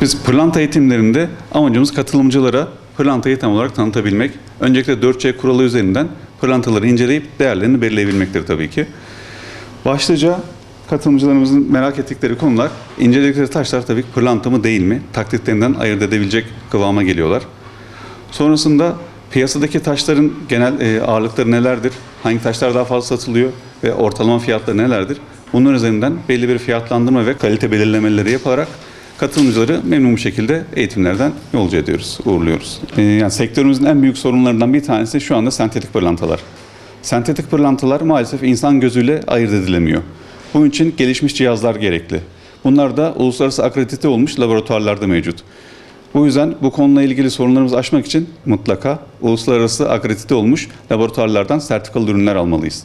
Biz pırlanta eğitimlerinde amacımız katılımcılara pırlantayı tam olarak tanıtabilmek. Öncelikle 4C kuralı üzerinden pırlantaları inceleyip değerlerini belirleyebilmektir tabii ki. Başlıca katılımcılarımızın merak ettikleri konular, inceledikleri taşlar tabii ki pırlanta mı değil mi? Taklitlerinden ayırt edebilecek kıvama geliyorlar. Sonrasında piyasadaki taşların genel e, ağırlıkları nelerdir? Hangi taşlar daha fazla satılıyor ve ortalama fiyatları nelerdir? Bunun üzerinden belli bir fiyatlandırma ve kalite belirlemeleri yaparak katılımcıları memnun bir şekilde eğitimlerden yolcu ediyoruz, uğurluyoruz. E, yani sektörümüzün en büyük sorunlarından bir tanesi şu anda sentetik pırlantalar. Sentetik pırlantalar maalesef insan gözüyle ayırt edilemiyor. Bunun için gelişmiş cihazlar gerekli. Bunlar da uluslararası akredite olmuş laboratuvarlarda mevcut. Bu yüzden bu konuyla ilgili sorunlarımızı aşmak için mutlaka uluslararası akredite olmuş laboratuvarlardan sertifikalı ürünler almalıyız.